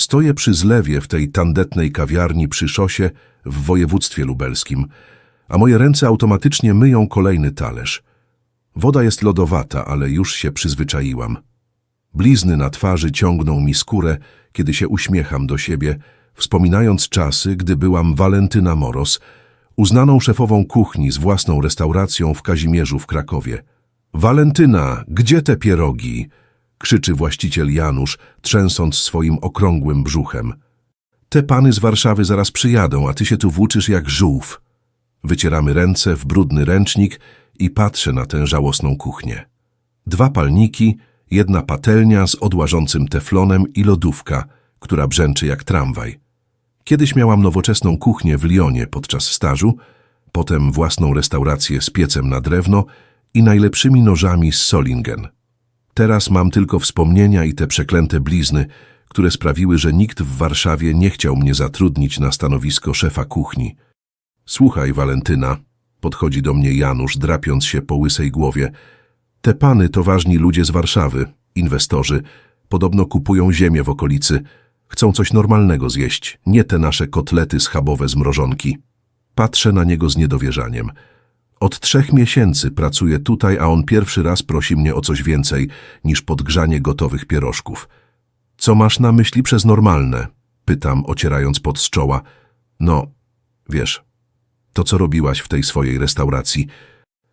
Stoję przy zlewie w tej tandetnej kawiarni przy szosie w województwie lubelskim, a moje ręce automatycznie myją kolejny talerz. Woda jest lodowata, ale już się przyzwyczaiłam. Blizny na twarzy ciągną mi skórę, kiedy się uśmiecham do siebie, wspominając czasy, gdy byłam Walentyna Moros, uznaną szefową kuchni z własną restauracją w Kazimierzu w Krakowie. Walentyna, gdzie te pierogi? Krzyczy właściciel Janusz, trzęsąc swoim okrągłym brzuchem. Te pany z Warszawy zaraz przyjadą, a ty się tu włóczysz jak żółw. Wycieramy ręce w brudny ręcznik i patrzę na tę żałosną kuchnię. Dwa palniki, jedna patelnia z odłażącym teflonem i lodówka, która brzęczy jak tramwaj. Kiedyś miałam nowoczesną kuchnię w Lyonie podczas stażu, potem własną restaurację z piecem na drewno i najlepszymi nożami z Solingen. Teraz mam tylko wspomnienia i te przeklęte blizny, które sprawiły, że nikt w Warszawie nie chciał mnie zatrudnić na stanowisko szefa kuchni. Słuchaj, Walentyna, podchodzi do mnie Janusz, drapiąc się po łysej głowie. Te pany to ważni ludzie z Warszawy, inwestorzy. Podobno kupują ziemię w okolicy. Chcą coś normalnego zjeść, nie te nasze kotlety schabowe z mrożonki. Patrzę na niego z niedowierzaniem. Od trzech miesięcy pracuję tutaj, a on pierwszy raz prosi mnie o coś więcej niż podgrzanie gotowych pierożków. Co masz na myśli przez normalne? Pytam, ocierając pod z czoła. No, wiesz, to co robiłaś w tej swojej restauracji.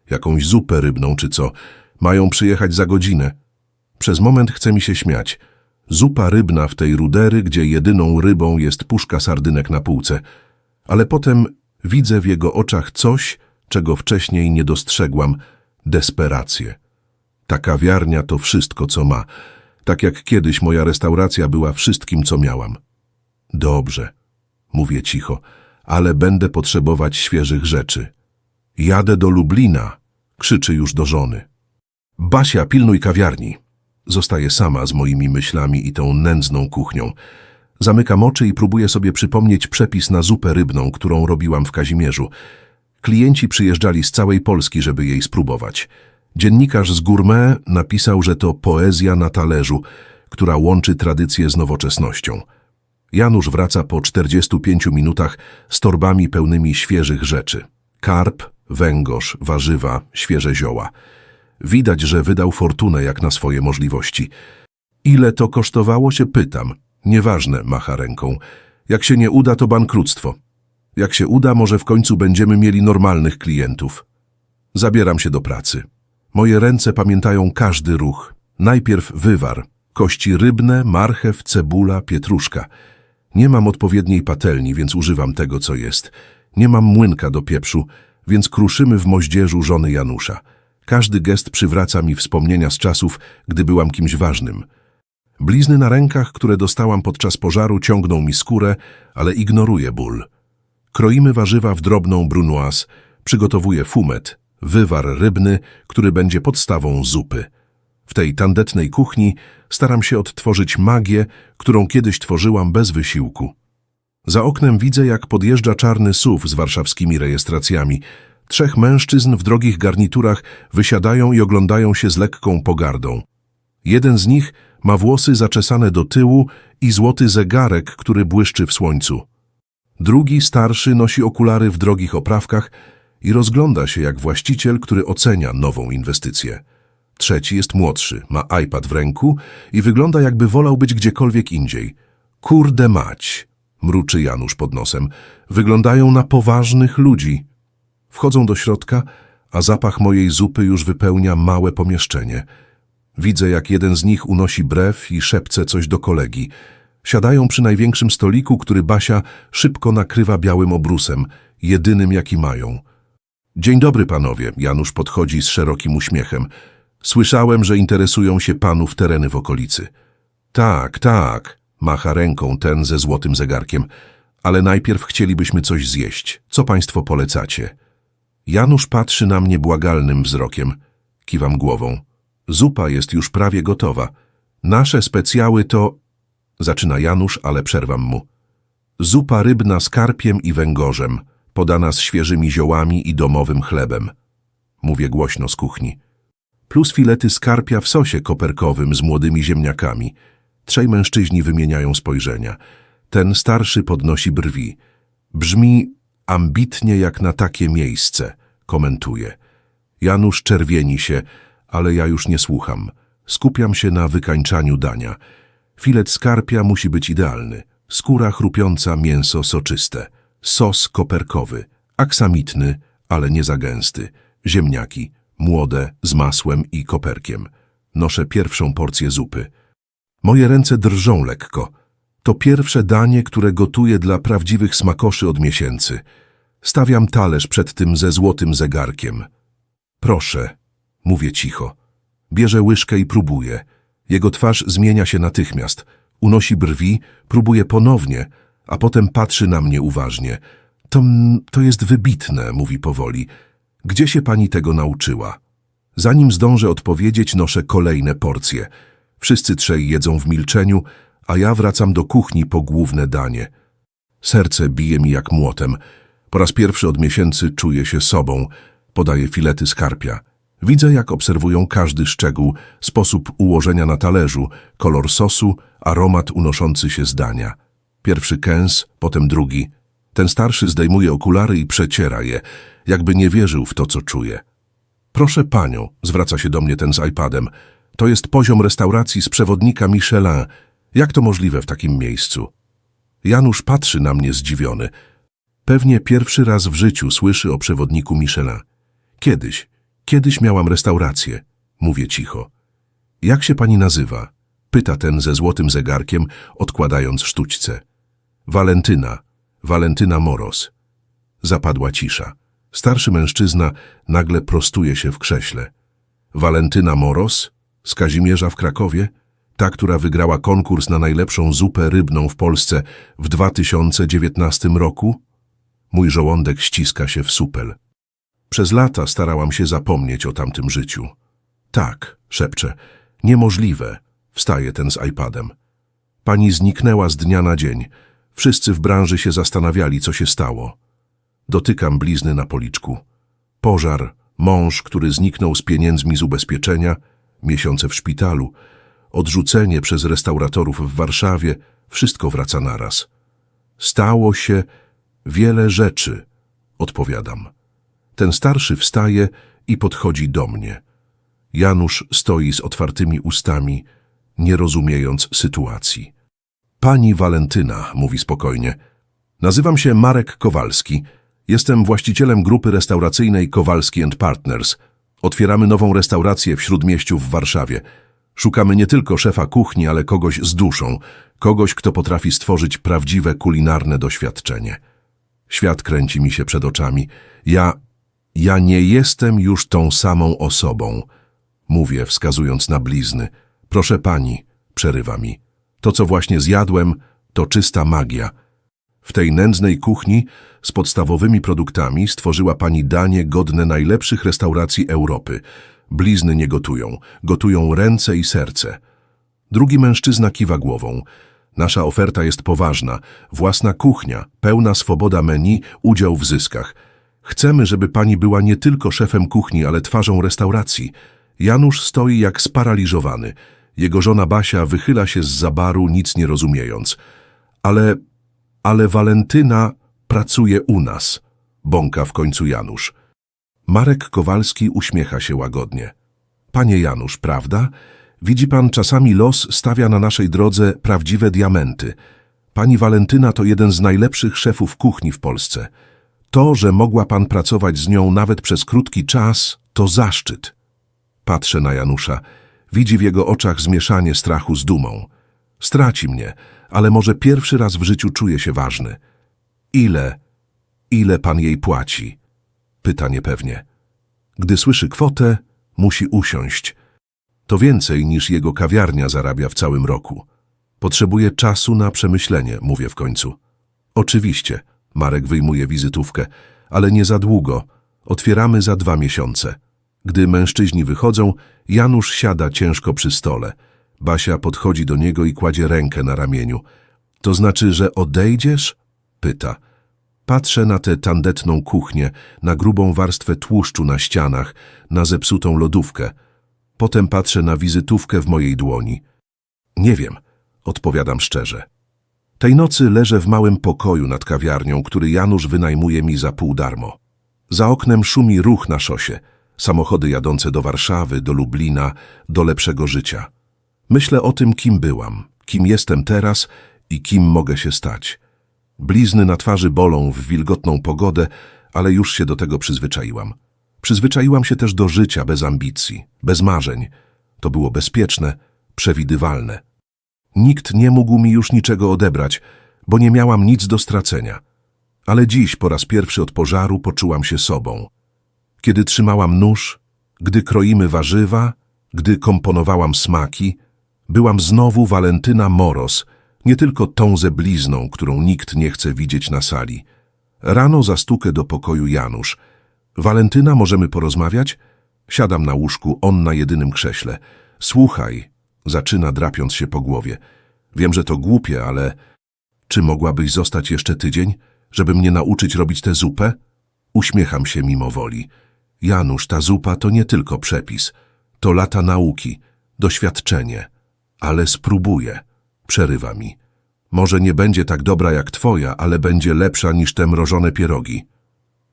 Jakąś zupę rybną czy co. Mają przyjechać za godzinę. Przez moment chce mi się śmiać. Zupa rybna w tej rudery, gdzie jedyną rybą jest puszka sardynek na półce. Ale potem widzę w jego oczach coś, czego wcześniej nie dostrzegłam, desperację. Ta kawiarnia to wszystko, co ma, tak jak kiedyś moja restauracja była wszystkim, co miałam. Dobrze, mówię cicho, ale będę potrzebować świeżych rzeczy. Jadę do Lublina, krzyczy już do żony. Basia, pilnuj kawiarni. Zostaję sama z moimi myślami i tą nędzną kuchnią. Zamykam oczy i próbuję sobie przypomnieć przepis na zupę rybną, którą robiłam w Kazimierzu. Klienci przyjeżdżali z całej Polski, żeby jej spróbować. Dziennikarz z Gourmet napisał, że to poezja na talerzu, która łączy tradycję z nowoczesnością. Janusz wraca po 45 minutach z torbami pełnymi świeżych rzeczy. Karp, węgorz, warzywa, świeże zioła. Widać, że wydał fortunę jak na swoje możliwości. Ile to kosztowało się pytam. Nieważne, macha ręką. Jak się nie uda, to bankructwo. Jak się uda, może w końcu będziemy mieli normalnych klientów. Zabieram się do pracy. Moje ręce pamiętają każdy ruch. Najpierw wywar, kości rybne, marchew, cebula, pietruszka. Nie mam odpowiedniej patelni, więc używam tego, co jest. Nie mam młynka do pieprzu, więc kruszymy w moździerzu żony Janusza. Każdy gest przywraca mi wspomnienia z czasów, gdy byłam kimś ważnym. Blizny na rękach, które dostałam podczas pożaru, ciągną mi skórę, ale ignoruję ból. Kroimy warzywa w drobną brunoise, przygotowuję fumet, wywar rybny, który będzie podstawą zupy. W tej tandetnej kuchni staram się odtworzyć magię, którą kiedyś tworzyłam bez wysiłku. Za oknem widzę, jak podjeżdża czarny SUV z warszawskimi rejestracjami. Trzech mężczyzn w drogich garniturach wysiadają i oglądają się z lekką pogardą. Jeden z nich ma włosy zaczesane do tyłu i złoty zegarek, który błyszczy w słońcu. Drugi, starszy, nosi okulary w drogich oprawkach i rozgląda się jak właściciel, który ocenia nową inwestycję. Trzeci jest młodszy, ma iPad w ręku i wygląda jakby wolał być gdziekolwiek indziej. Kurde mać, mruczy Janusz pod nosem. Wyglądają na poważnych ludzi. Wchodzą do środka, a zapach mojej zupy już wypełnia małe pomieszczenie. Widzę, jak jeden z nich unosi brew i szepce coś do kolegi. Siadają przy największym stoliku, który Basia szybko nakrywa białym obrusem, jedynym jaki mają. Dzień dobry, panowie. Janusz podchodzi z szerokim uśmiechem. Słyszałem, że interesują się panów tereny w okolicy. Tak, tak, macha ręką ten ze złotym zegarkiem. Ale najpierw chcielibyśmy coś zjeść. Co państwo polecacie? Janusz patrzy na mnie błagalnym wzrokiem. Kiwam głową. Zupa jest już prawie gotowa. Nasze specjały to... Zaczyna Janusz, ale przerwam mu. Zupa rybna z karpiem i węgorzem, podana z świeżymi ziołami i domowym chlebem. Mówię głośno z kuchni. Plus filety skarpia w sosie koperkowym z młodymi ziemniakami. Trzej mężczyźni wymieniają spojrzenia. Ten starszy podnosi brwi. Brzmi ambitnie jak na takie miejsce, komentuje. Janusz czerwieni się, ale ja już nie słucham. Skupiam się na wykańczaniu dania. Filet skarpia musi być idealny. Skóra chrupiąca, mięso soczyste. Sos koperkowy, aksamitny, ale nie za gęsty. Ziemniaki, młode, z masłem i koperkiem. Noszę pierwszą porcję zupy. Moje ręce drżą lekko. To pierwsze danie, które gotuję dla prawdziwych smakoszy od miesięcy. Stawiam talerz przed tym ze złotym zegarkiem. Proszę, mówię cicho. Bierze łyżkę i próbuje. Jego twarz zmienia się natychmiast. Unosi brwi, próbuje ponownie, a potem patrzy na mnie uważnie. To, to jest wybitne, mówi powoli. Gdzie się pani tego nauczyła? Zanim zdążę odpowiedzieć, noszę kolejne porcje. Wszyscy trzej jedzą w milczeniu, a ja wracam do kuchni po główne danie. Serce bije mi jak młotem. Po raz pierwszy od miesięcy czuję się sobą. Podaję filety skarpia. Widzę, jak obserwują każdy szczegół, sposób ułożenia na talerzu, kolor sosu, aromat unoszący się z dania. Pierwszy kęs, potem drugi. Ten starszy zdejmuje okulary i przeciera je, jakby nie wierzył w to, co czuje. Proszę panią, zwraca się do mnie ten z iPadem, to jest poziom restauracji z przewodnika Michelin. Jak to możliwe w takim miejscu? Janusz patrzy na mnie zdziwiony. Pewnie pierwszy raz w życiu słyszy o przewodniku Michelin. Kiedyś, kiedyś miałam restaurację, mówię cicho. Jak się pani nazywa? Pyta ten ze złotym zegarkiem, odkładając sztućce. Walentyna, Walentyna Moros. Zapadła cisza. Starszy mężczyzna nagle prostuje się w krześle. Walentyna Moros? Z Kazimierza w Krakowie? Ta, która wygrała konkurs na najlepszą zupę rybną w Polsce w 2019 roku? Mój żołądek ściska się w supel. Przez lata starałam się zapomnieć o tamtym życiu. Tak, szepczę. Niemożliwe. Wstaje ten z iPadem. Pani zniknęła z dnia na dzień. Wszyscy w branży się zastanawiali, co się stało. Dotykam blizny na policzku. Pożar, mąż, który zniknął z pieniędzmi z ubezpieczenia, miesiące w szpitalu, odrzucenie przez restauratorów w Warszawie, wszystko wraca naraz. Stało się wiele rzeczy, odpowiadam. Ten starszy wstaje i podchodzi do mnie. Janusz stoi z otwartymi ustami, nie rozumiejąc sytuacji. Pani Walentyna, mówi spokojnie. Nazywam się Marek Kowalski. Jestem właścicielem grupy restauracyjnej Kowalski Partners. Otwieramy nową restaurację w Śródmieściu w Warszawie. Szukamy nie tylko szefa kuchni, ale kogoś z duszą, kogoś, kto potrafi stworzyć prawdziwe kulinarne doświadczenie. Świat kręci mi się przed oczami. Ja, ja nie jestem już tą samą osobą. Mówię, wskazując na blizny. Proszę pani, przerywa mi. To, co właśnie zjadłem, to czysta magia. W tej nędznej kuchni z podstawowymi produktami stworzyła pani danie godne najlepszych restauracji Europy. Blizny nie gotują, gotują ręce i serce. Drugi mężczyzna kiwa głową. Nasza oferta jest poważna. Własna kuchnia, pełna swoboda menu, udział w zyskach. Chcemy, żeby pani była nie tylko szefem kuchni, ale twarzą restauracji. Janusz stoi jak sparaliżowany. Jego żona Basia wychyla się z zabaru, nic nie rozumiejąc. Ale, ale Walentyna pracuje u nas, bąka w końcu Janusz. Marek Kowalski uśmiecha się łagodnie. Panie Janusz, prawda? Widzi pan, czasami los stawia na naszej drodze prawdziwe diamenty. Pani Walentyna to jeden z najlepszych szefów kuchni w Polsce. To, że mogła pan pracować z nią nawet przez krótki czas, to zaszczyt. Patrzę na Janusza. Widzi w jego oczach zmieszanie strachu z dumą. Straci mnie, ale może pierwszy raz w życiu czuje się ważny. Ile, ile pan jej płaci? Pyta niepewnie. Gdy słyszy kwotę, musi usiąść. To więcej niż jego kawiarnia zarabia w całym roku. Potrzebuje czasu na przemyślenie, mówię w końcu. Oczywiście, Marek wyjmuje wizytówkę, ale nie za długo. Otwieramy za dwa miesiące. Gdy mężczyźni wychodzą, Janusz siada ciężko przy stole. Basia podchodzi do niego i kładzie rękę na ramieniu. To znaczy, że odejdziesz? Pyta. Patrzę na tę tandetną kuchnię, na grubą warstwę tłuszczu na ścianach, na zepsutą lodówkę. Potem patrzę na wizytówkę w mojej dłoni. Nie wiem, odpowiadam szczerze. Tej nocy leżę w małym pokoju nad kawiarnią, który Janusz wynajmuje mi za pół darmo. Za oknem szumi ruch na szosie, samochody jadące do Warszawy, do Lublina, do lepszego życia. Myślę o tym, kim byłam, kim jestem teraz i kim mogę się stać. Blizny na twarzy bolą w wilgotną pogodę, ale już się do tego przyzwyczaiłam. Przyzwyczaiłam się też do życia bez ambicji, bez marzeń. To było bezpieczne, przewidywalne. Nikt nie mógł mi już niczego odebrać, bo nie miałam nic do stracenia. Ale dziś po raz pierwszy od pożaru poczułam się sobą. Kiedy trzymałam nóż, gdy kroimy warzywa, gdy komponowałam smaki, byłam znowu Walentyna Moros, nie tylko tą ze blizną, którą nikt nie chce widzieć na sali. Rano zastukę do pokoju Janusz. Walentyna, możemy porozmawiać? Siadam na łóżku, on na jedynym krześle. Słuchaj, zaczyna drapiąc się po głowie. Wiem, że to głupie, ale... Czy mogłabyś zostać jeszcze tydzień, żeby mnie nauczyć robić tę zupę? Uśmiecham się mimo woli. Janusz, ta zupa to nie tylko przepis. To lata nauki, doświadczenie. Ale spróbuję. Przerywa mi. Może nie będzie tak dobra jak twoja, ale będzie lepsza niż te mrożone pierogi.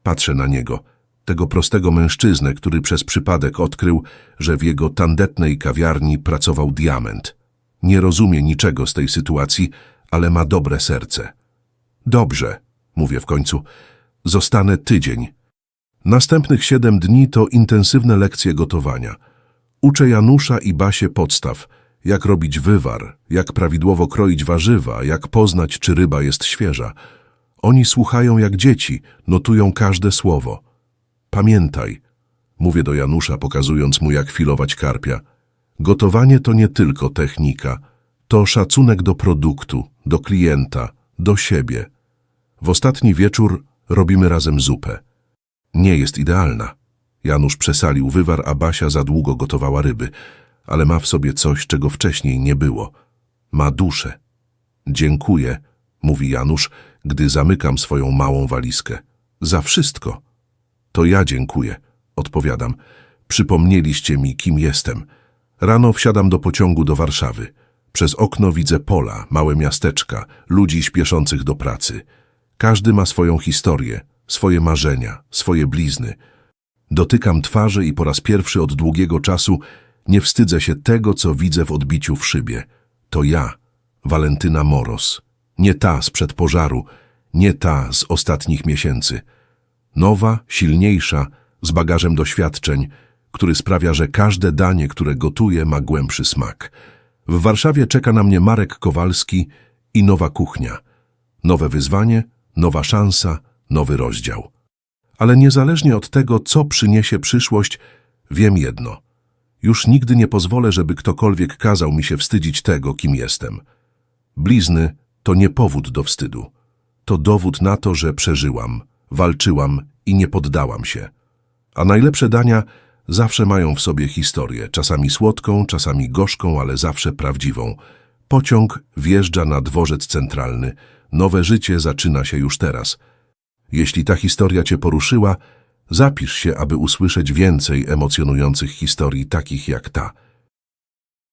Patrzę na niego, tego prostego mężczyznę, który przez przypadek odkrył, że w jego tandetnej kawiarni pracował diament. Nie rozumie niczego z tej sytuacji, ale ma dobre serce. Dobrze, mówię w końcu, zostanę tydzień. Następnych siedem dni to intensywne lekcje gotowania. Uczę Janusza i Basie podstaw, jak robić wywar, jak prawidłowo kroić warzywa, jak poznać, czy ryba jest świeża. Oni słuchają jak dzieci, notują każde słowo. Pamiętaj, mówię do Janusza, pokazując mu, jak filować karpia. Gotowanie to nie tylko technika, to szacunek do produktu, do klienta, do siebie. W ostatni wieczór robimy razem zupę. Nie jest idealna. Janusz przesalił wywar, a Basia za długo gotowała ryby, ale ma w sobie coś, czego wcześniej nie było. Ma duszę. Dziękuję, mówi Janusz, gdy zamykam swoją małą walizkę. Za wszystko. To ja dziękuję, odpowiadam. Przypomnieliście mi, kim jestem. Rano wsiadam do pociągu do Warszawy. Przez okno widzę pola, małe miasteczka, ludzi śpieszących do pracy. Każdy ma swoją historię, swoje marzenia, swoje blizny. Dotykam twarzy i po raz pierwszy od długiego czasu nie wstydzę się tego, co widzę w odbiciu w szybie. To ja, Walentyna Moros. Nie ta sprzed pożaru, nie ta z ostatnich miesięcy. Nowa, silniejsza, z bagażem doświadczeń, który sprawia, że każde danie, które gotuję, ma głębszy smak. W Warszawie czeka na mnie Marek Kowalski i nowa kuchnia. Nowe wyzwanie, nowa szansa, nowy rozdział. Ale niezależnie od tego, co przyniesie przyszłość, wiem jedno. Już nigdy nie pozwolę, żeby ktokolwiek kazał mi się wstydzić tego, kim jestem. Blizny to nie powód do wstydu. To dowód na to, że przeżyłam, walczyłam i nie poddałam się. A najlepsze dania zawsze mają w sobie historię, czasami słodką, czasami gorzką, ale zawsze prawdziwą. Pociąg wjeżdża na dworzec centralny. Nowe życie zaczyna się już teraz. Jeśli ta historia cię poruszyła, zapisz się, aby usłyszeć więcej emocjonujących historii takich jak ta.